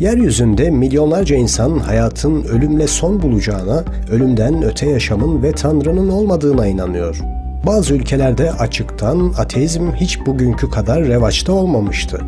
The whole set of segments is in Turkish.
Yeryüzünde milyonlarca insan hayatın ölümle son bulacağına, ölümden öte yaşamın ve Tanrı'nın olmadığına inanıyor. Bazı ülkelerde açıktan ateizm hiç bugünkü kadar revaçta olmamıştı.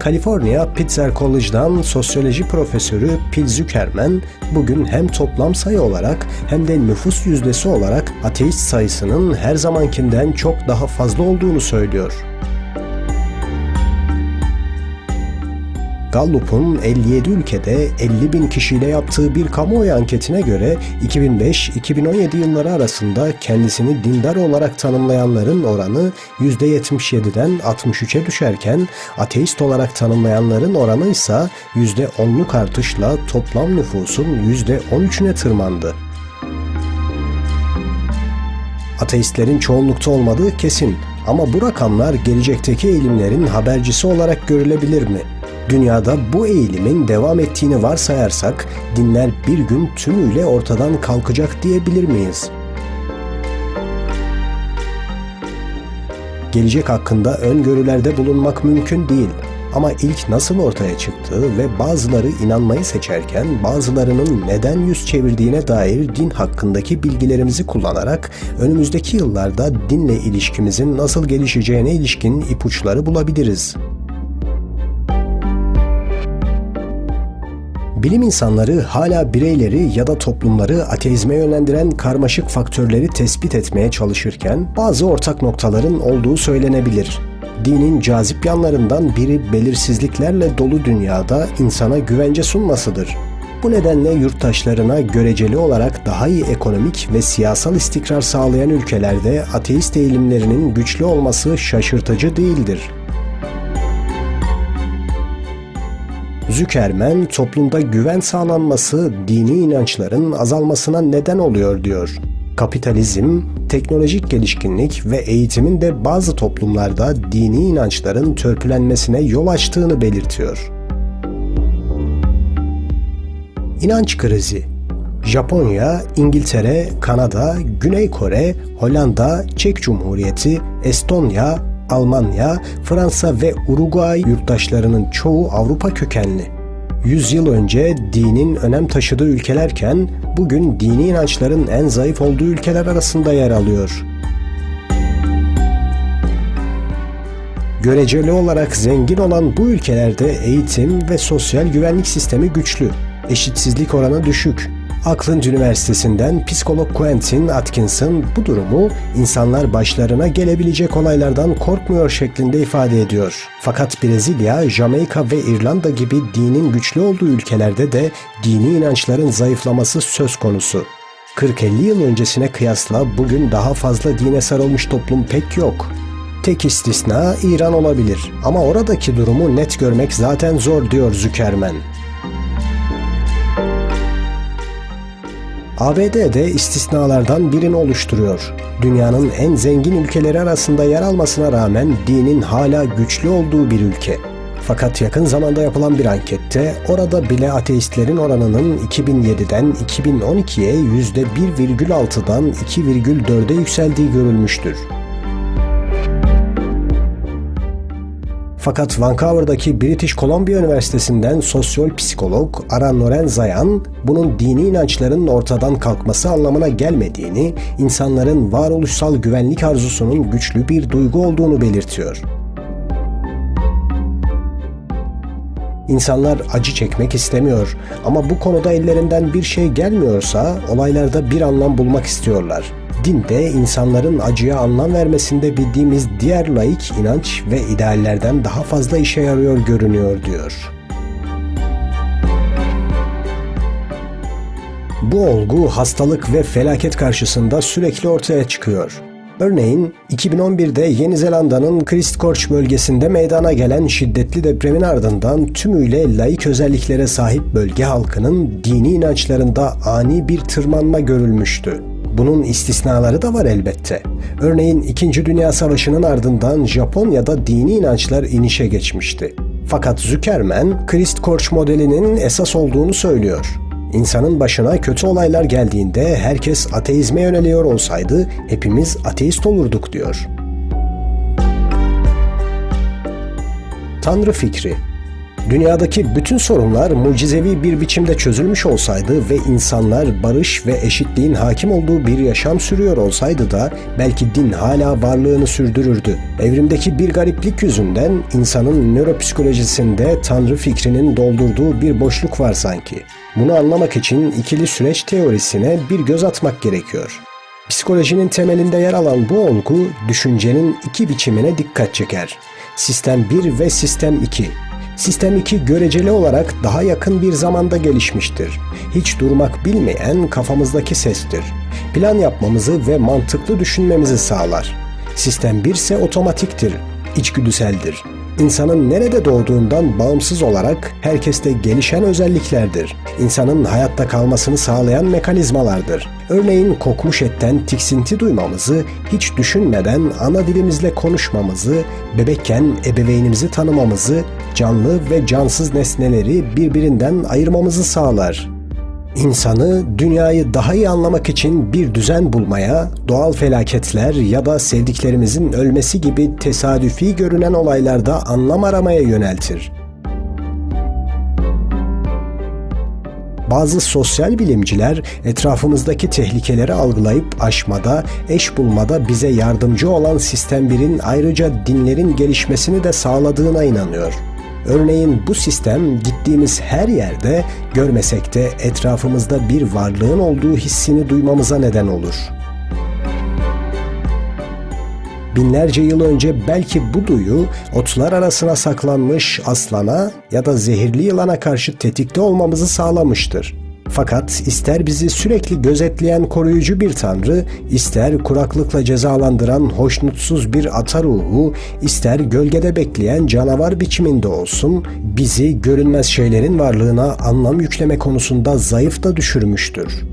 Kaliforniya Pitzer College'dan sosyoloji profesörü Phil Zuckerman bugün hem toplam sayı olarak hem de nüfus yüzdesi olarak ateist sayısının her zamankinden çok daha fazla olduğunu söylüyor. Gallup'un 57 ülkede 50 bin kişiyle yaptığı bir kamuoyu anketine göre 2005-2017 yılları arasında kendisini dindar olarak tanımlayanların oranı %77'den 63'e düşerken ateist olarak tanımlayanların oranı ise %10'luk artışla toplam nüfusun %13'üne tırmandı. Ateistlerin çoğunlukta olmadığı kesin ama bu rakamlar gelecekteki eğilimlerin habercisi olarak görülebilir mi? Dünyada bu eğilimin devam ettiğini varsayarsak dinler bir gün tümüyle ortadan kalkacak diyebilir miyiz? Gelecek hakkında öngörülerde bulunmak mümkün değil. Ama ilk nasıl ortaya çıktığı ve bazıları inanmayı seçerken bazılarının neden yüz çevirdiğine dair din hakkındaki bilgilerimizi kullanarak önümüzdeki yıllarda dinle ilişkimizin nasıl gelişeceğine ilişkin ipuçları bulabiliriz. Bilim insanları hala bireyleri ya da toplumları ateizme yönlendiren karmaşık faktörleri tespit etmeye çalışırken bazı ortak noktaların olduğu söylenebilir. Dinin cazip yanlarından biri belirsizliklerle dolu dünyada insana güvence sunmasıdır. Bu nedenle yurttaşlarına göreceli olarak daha iyi ekonomik ve siyasal istikrar sağlayan ülkelerde ateist eğilimlerinin güçlü olması şaşırtıcı değildir. Zükermen toplumda güven sağlanması dini inançların azalmasına neden oluyor diyor. Kapitalizm, teknolojik gelişkinlik ve eğitimin de bazı toplumlarda dini inançların törpülenmesine yol açtığını belirtiyor. İnanç krizi Japonya, İngiltere, Kanada, Güney Kore, Hollanda, Çek Cumhuriyeti, Estonya, Almanya, Fransa ve Uruguay yurttaşlarının çoğu Avrupa kökenli. Yüzyıl önce dinin önem taşıdığı ülkelerken bugün dini inançların en zayıf olduğu ülkeler arasında yer alıyor. Göreceli olarak zengin olan bu ülkelerde eğitim ve sosyal güvenlik sistemi güçlü, eşitsizlik oranı düşük, Auckland Üniversitesi'nden psikolog Quentin Atkinson bu durumu insanlar başlarına gelebilecek olaylardan korkmuyor şeklinde ifade ediyor. Fakat Brezilya, Jamaika ve İrlanda gibi dinin güçlü olduğu ülkelerde de dini inançların zayıflaması söz konusu. 40-50 yıl öncesine kıyasla bugün daha fazla dine sarılmış toplum pek yok. Tek istisna İran olabilir ama oradaki durumu net görmek zaten zor diyor Zükermen. ABD de istisnalardan birini oluşturuyor. Dünyanın en zengin ülkeleri arasında yer almasına rağmen dinin hala güçlü olduğu bir ülke. Fakat yakın zamanda yapılan bir ankette orada bile ateistlerin oranının 2007'den 2012'ye %1,6'dan 2,4'e yükseldiği görülmüştür. Fakat Vancouver'daki British Columbia Üniversitesi'nden sosyal psikolog Aran Lorenzayan bunun dini inançların ortadan kalkması anlamına gelmediğini, insanların varoluşsal güvenlik arzusunun güçlü bir duygu olduğunu belirtiyor. İnsanlar acı çekmek istemiyor ama bu konuda ellerinden bir şey gelmiyorsa olaylarda bir anlam bulmak istiyorlar. Din de insanların acıya anlam vermesinde bildiğimiz diğer laik inanç ve ideallerden daha fazla işe yarıyor görünüyor diyor. Bu olgu hastalık ve felaket karşısında sürekli ortaya çıkıyor. Örneğin 2011'de Yeni Zelanda'nın Christchurch bölgesinde meydana gelen şiddetli depremin ardından tümüyle laik özelliklere sahip bölge halkının dini inançlarında ani bir tırmanma görülmüştü. Bunun istisnaları da var elbette. Örneğin 2. Dünya Savaşı'nın ardından Japonya'da dini inançlar inişe geçmişti. Fakat Zuckerman, Christchurch modelinin esas olduğunu söylüyor. İnsanın başına kötü olaylar geldiğinde herkes ateizme yöneliyor olsaydı hepimiz ateist olurduk diyor. Tanrı fikri Dünyadaki bütün sorunlar mucizevi bir biçimde çözülmüş olsaydı ve insanlar barış ve eşitliğin hakim olduğu bir yaşam sürüyor olsaydı da belki din hala varlığını sürdürürdü. Evrimdeki bir gariplik yüzünden insanın nöropsikolojisinde tanrı fikrinin doldurduğu bir boşluk var sanki. Bunu anlamak için ikili süreç teorisine bir göz atmak gerekiyor. Psikolojinin temelinde yer alan bu olgu düşüncenin iki biçimine dikkat çeker. Sistem 1 ve Sistem 2. Sistem 2 göreceli olarak daha yakın bir zamanda gelişmiştir. Hiç durmak bilmeyen kafamızdaki sestir. Plan yapmamızı ve mantıklı düşünmemizi sağlar. Sistem 1 ise otomatiktir, içgüdüseldir. İnsanın nerede doğduğundan bağımsız olarak herkeste gelişen özelliklerdir. İnsanın hayatta kalmasını sağlayan mekanizmalardır. Örneğin kokmuş etten tiksinti duymamızı, hiç düşünmeden ana dilimizle konuşmamızı, bebekken ebeveynimizi tanımamızı, canlı ve cansız nesneleri birbirinden ayırmamızı sağlar. İnsanı dünyayı daha iyi anlamak için bir düzen bulmaya, doğal felaketler ya da sevdiklerimizin ölmesi gibi tesadüfi görünen olaylarda anlam aramaya yöneltir. Bazı sosyal bilimciler etrafımızdaki tehlikeleri algılayıp aşmada, eş bulmada bize yardımcı olan sistem 1'in ayrıca dinlerin gelişmesini de sağladığına inanıyor. Örneğin bu sistem gittiğimiz her yerde görmesek de etrafımızda bir varlığın olduğu hissini duymamıza neden olur. Binlerce yıl önce belki bu duyu otlar arasına saklanmış aslana ya da zehirli yılana karşı tetikte olmamızı sağlamıştır. Fakat ister bizi sürekli gözetleyen koruyucu bir tanrı, ister kuraklıkla cezalandıran hoşnutsuz bir ata ruhu, ister gölgede bekleyen canavar biçiminde olsun, bizi görünmez şeylerin varlığına anlam yükleme konusunda zayıf da düşürmüştür.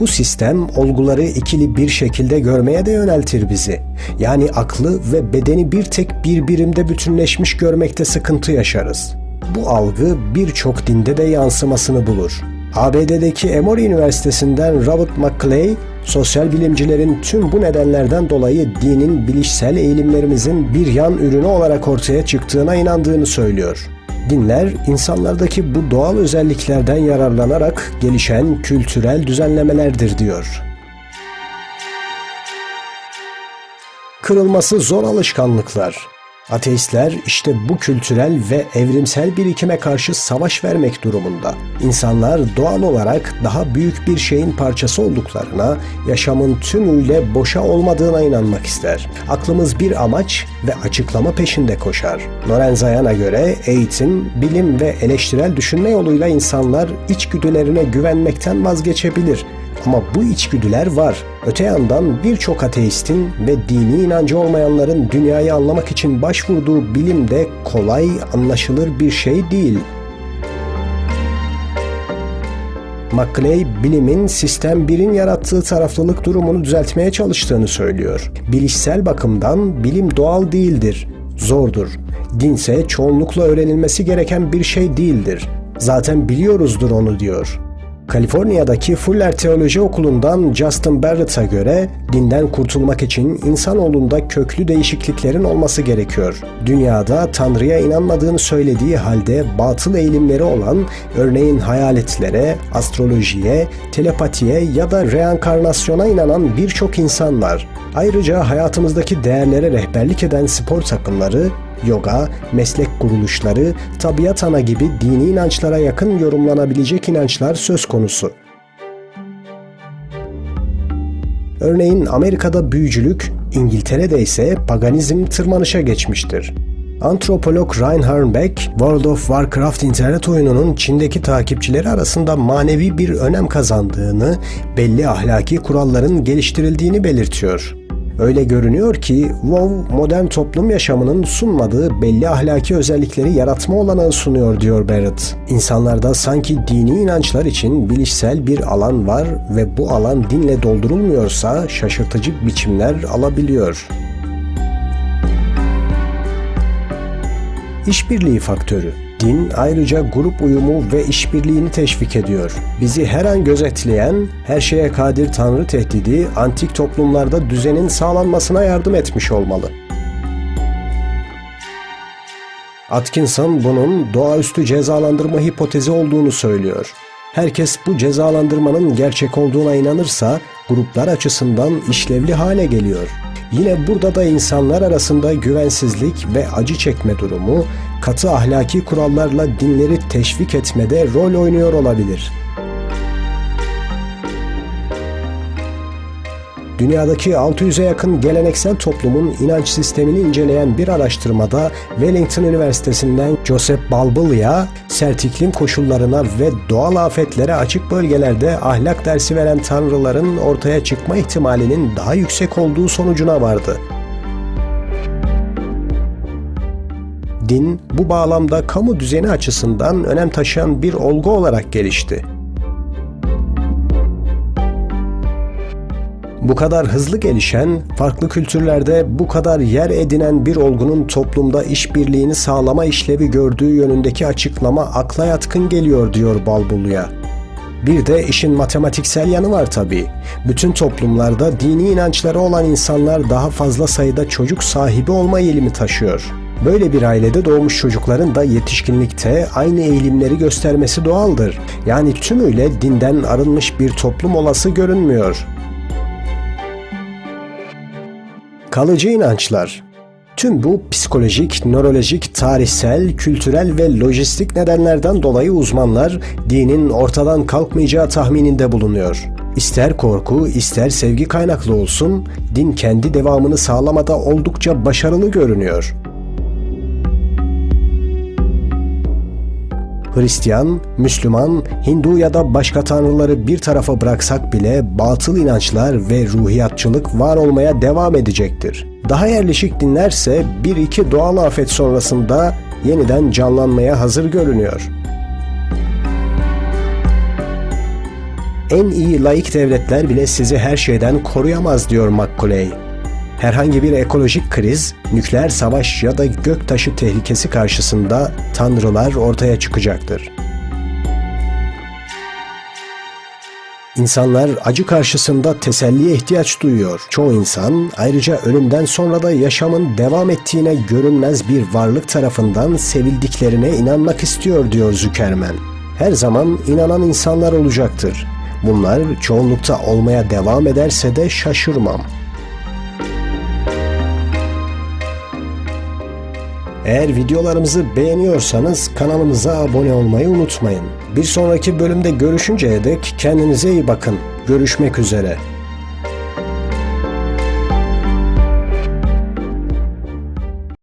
Bu sistem olguları ikili bir şekilde görmeye de yöneltir bizi. Yani aklı ve bedeni bir tek bir birimde bütünleşmiş görmekte sıkıntı yaşarız. Bu algı birçok dinde de yansımasını bulur. ABD'deki Emory Üniversitesi'nden Robert McClay, sosyal bilimcilerin tüm bu nedenlerden dolayı dinin bilişsel eğilimlerimizin bir yan ürünü olarak ortaya çıktığına inandığını söylüyor. Dinler, insanlardaki bu doğal özelliklerden yararlanarak gelişen kültürel düzenlemelerdir diyor. Kırılması zor alışkanlıklar Ateistler işte bu kültürel ve evrimsel birikime karşı savaş vermek durumunda. İnsanlar doğal olarak daha büyük bir şeyin parçası olduklarına, yaşamın tümüyle boşa olmadığına inanmak ister. Aklımız bir amaç ve açıklama peşinde koşar. Lorenz Ayan'a göre eğitim, bilim ve eleştirel düşünme yoluyla insanlar içgüdülerine güvenmekten vazgeçebilir ama bu içgüdüler var. Öte yandan birçok ateistin ve dini inancı olmayanların dünyayı anlamak için başvurduğu bilim de kolay anlaşılır bir şey değil. McClay, bilimin sistem 1'in yarattığı taraflılık durumunu düzeltmeye çalıştığını söylüyor. Bilişsel bakımdan bilim doğal değildir, zordur. Dinse çoğunlukla öğrenilmesi gereken bir şey değildir. Zaten biliyoruzdur onu diyor. Kaliforniya'daki Fuller Teoloji Okulu'ndan Justin Barrett'a göre dinden kurtulmak için insanoğlunda köklü değişikliklerin olması gerekiyor. Dünyada Tanrı'ya inanmadığını söylediği halde batıl eğilimleri olan örneğin hayaletlere, astrolojiye, telepatiye ya da reenkarnasyona inanan birçok insan var. Ayrıca hayatımızdaki değerlere rehberlik eden spor takımları, yoga, meslek kuruluşları, tabiat ana gibi dini inançlara yakın yorumlanabilecek inançlar söz konusu. Örneğin Amerika'da büyücülük, İngiltere'de ise paganizm tırmanışa geçmiştir. Antropolog Ryan Beck, World of Warcraft internet oyununun Çin'deki takipçileri arasında manevi bir önem kazandığını, belli ahlaki kuralların geliştirildiğini belirtiyor. Öyle görünüyor ki WoW modern toplum yaşamının sunmadığı belli ahlaki özellikleri yaratma olanağı sunuyor diyor Barrett. İnsanlarda sanki dini inançlar için bilişsel bir alan var ve bu alan dinle doldurulmuyorsa şaşırtıcı biçimler alabiliyor. İşbirliği faktörü Din ayrıca grup uyumu ve işbirliğini teşvik ediyor. Bizi her an gözetleyen, her şeye kadir tanrı tehdidi antik toplumlarda düzenin sağlanmasına yardım etmiş olmalı. Atkinson bunun doğaüstü cezalandırma hipotezi olduğunu söylüyor. Herkes bu cezalandırmanın gerçek olduğuna inanırsa gruplar açısından işlevli hale geliyor. Yine burada da insanlar arasında güvensizlik ve acı çekme durumu katı ahlaki kurallarla dinleri teşvik etmede rol oynuyor olabilir. Dünyadaki 600'e yakın geleneksel toplumun inanç sistemini inceleyen bir araştırmada Wellington Üniversitesi'nden Joseph Balbulya, sert iklim koşullarına ve doğal afetlere açık bölgelerde ahlak dersi veren tanrıların ortaya çıkma ihtimalinin daha yüksek olduğu sonucuna vardı. Din bu bağlamda kamu düzeni açısından önem taşıyan bir olgu olarak gelişti. Bu kadar hızlı gelişen, farklı kültürlerde bu kadar yer edinen bir olgunun toplumda işbirliğini sağlama işlevi gördüğü yönündeki açıklama akla yatkın geliyor diyor Balbulu'ya. Bir de işin matematiksel yanı var tabii. Bütün toplumlarda dini inançları olan insanlar daha fazla sayıda çocuk sahibi olma eğilimi taşıyor. Böyle bir ailede doğmuş çocukların da yetişkinlikte aynı eğilimleri göstermesi doğaldır. Yani tümüyle dinden arınmış bir toplum olası görünmüyor. Kalıcı inançlar Tüm bu psikolojik, nörolojik, tarihsel, kültürel ve lojistik nedenlerden dolayı uzmanlar dinin ortadan kalkmayacağı tahmininde bulunuyor. İster korku, ister sevgi kaynaklı olsun, din kendi devamını sağlamada oldukça başarılı görünüyor. Hristiyan, Müslüman, Hindu ya da başka tanrıları bir tarafa bıraksak bile batıl inançlar ve ruhiyatçılık var olmaya devam edecektir. Daha yerleşik dinlerse bir iki doğal afet sonrasında yeniden canlanmaya hazır görünüyor. En iyi laik devletler bile sizi her şeyden koruyamaz diyor Macaulay. Herhangi bir ekolojik kriz, nükleer savaş ya da göktaşı tehlikesi karşısında tanrılar ortaya çıkacaktır. İnsanlar acı karşısında teselliye ihtiyaç duyuyor. Çoğu insan ayrıca ölümden sonra da yaşamın devam ettiğine görünmez bir varlık tarafından sevildiklerine inanmak istiyor diyor Zuckerman. Her zaman inanan insanlar olacaktır. Bunlar çoğunlukta olmaya devam ederse de şaşırmam. Eğer videolarımızı beğeniyorsanız kanalımıza abone olmayı unutmayın. Bir sonraki bölümde görüşünceye dek kendinize iyi bakın. Görüşmek üzere.